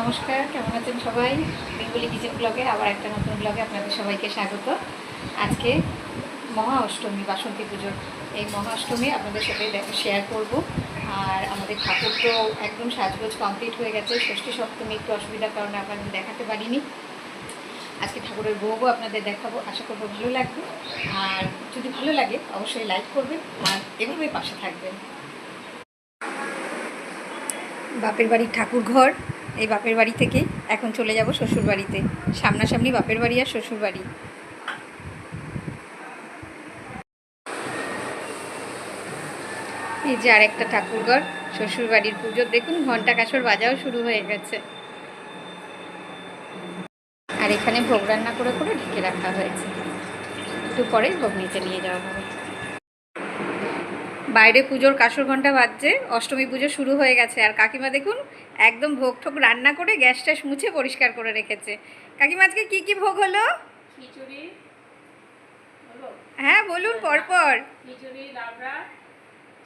নমস্কার, কেমন আছেন সবাই? বেঙ্গলি কিচেন ব্লগে আবার একটা নতুন ব্লগে আপনাদের সবাইকে স্বাগত। আজকে মহা অষ্টমী, বাসন্তী পুজোর এই মহা অষ্টমী আপনাদের সাথে শেয়ার করব। আর আমাদের ঠাকুর তো একদম সাজগোজ কমপ্লিট হয়ে গেছে। ষষ্ঠী সপ্তমী একটু অসুবিধার কারণে আপনাদের দেখাতে পারিনি। আজকে ঠাকুরের ভোগও আপনাদের দেখাবো। আশা করব ভালো লাগবে। আর যদি ভালো লাগে, অবশ্যই লাইক করবেন। আর এভাবেই পাশে থাকবেন। বাপের বাড়ির ঠাকুর ঘর এই বাপের বাড়ি থেকে এখন চলে যাব শ্বশুর বাড়িতে। সামনাসামনি বাপের বাড়ি আর শ্বশুর বাড়ি। এই যে আরেকটা ঠাকুর ঘর শ্বশুর বাড়ির পুজোর দেখুন ঘণ্টা কাসর বাজাও শুরু হয়ে গেছে। আর এখানে ভোগ রান্না করে করে ঢেকে রাখা হয়েছে। একটু পরে ভোগ নিচে নিয়ে যাওয়া হবে। বাইরে পুজোর কাসর ঘণ্টা বাজছে অষ্টমী পুজো শুরু হয়ে গেছে আর কাকিমা দেখুন একদম ভোগ ঠোক রান্না করে গ্যাস ট্যাস মুছে পরিষ্কার করে রেখেছে। কাকিমা আজকে কি কি ভোগ হলো? হ্যাঁ বলুন পরপর। খিচুড়ি লাবড়া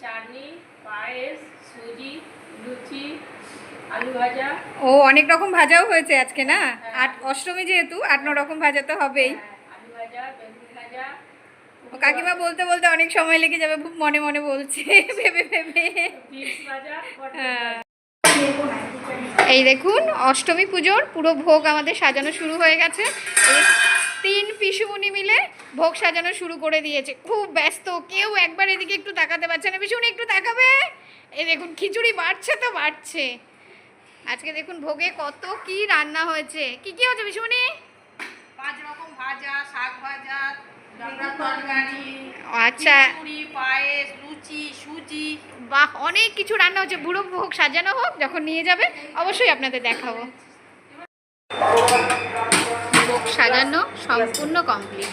চাটনি পায়েস সুজি লুচি আলু ভাজা। ও অনেক রকম ভাজাও হয়েছে আজকে না? আট অষ্টমী যেহেতু আট ন রকম ভাজা তো হবেই। হ্যাঁ, আলু ভাজা বেগুন ভাজা কাকিমা বলতে বলতে অনেক সময় লেগে যাবে, খুব মনে মনে বলছে, ভেবে ভেবে। হ্যাঁ। এই দেখুন, অষ্টমী পুজোর পুরো ভোগ আমাদের সাজানো শুরু হয়ে গেছে। তিন পিসুমণি মিলে ভোগ সাজানো শুরু করে দিয়েছে। খুব ব্যস্ত, কেউ একবার এদিকে একটু তাকাতে পারছে না। পিসুমণি, একটু তাকাবে? এই দেখুন, খিচুড়ি বাড়ছে তো বাড়ছে। আজকে দেখুন, ভোগে কত কি রান্না হয়েছে। কি কি হয়েছে পিসুমণি? পাঁচ রকম ভাজা, শাক ভাজা আচ্ছা। পায়েস লুচি সুজি। বাহ অনেক কিছু রান্না হচ্ছে। বুড়ো ভোগ সাজানো হোক যখন নিয়ে যাবে অবশ্যই আপনাদের দেখাবো। ভোগ সাজানো সম্পূর্ণ কমপ্লিট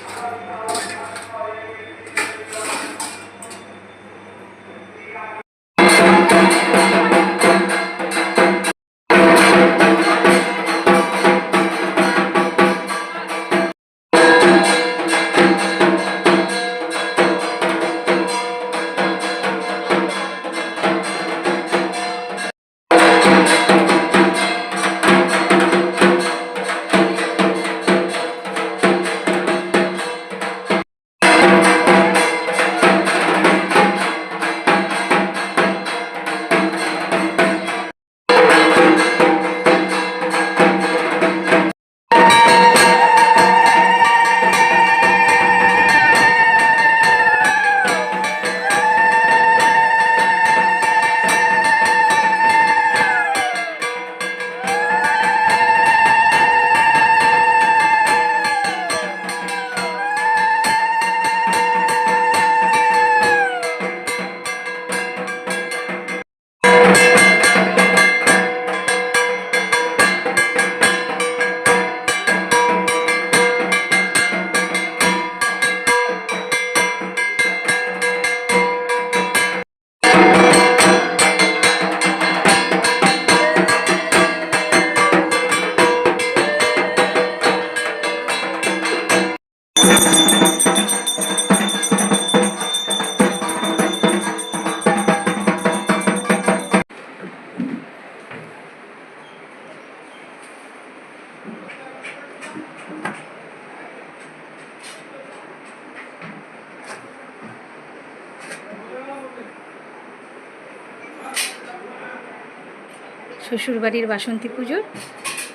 শ্বশুরবাড়ির বাসন্তী পুজোর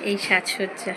এই সাজসজ্জা।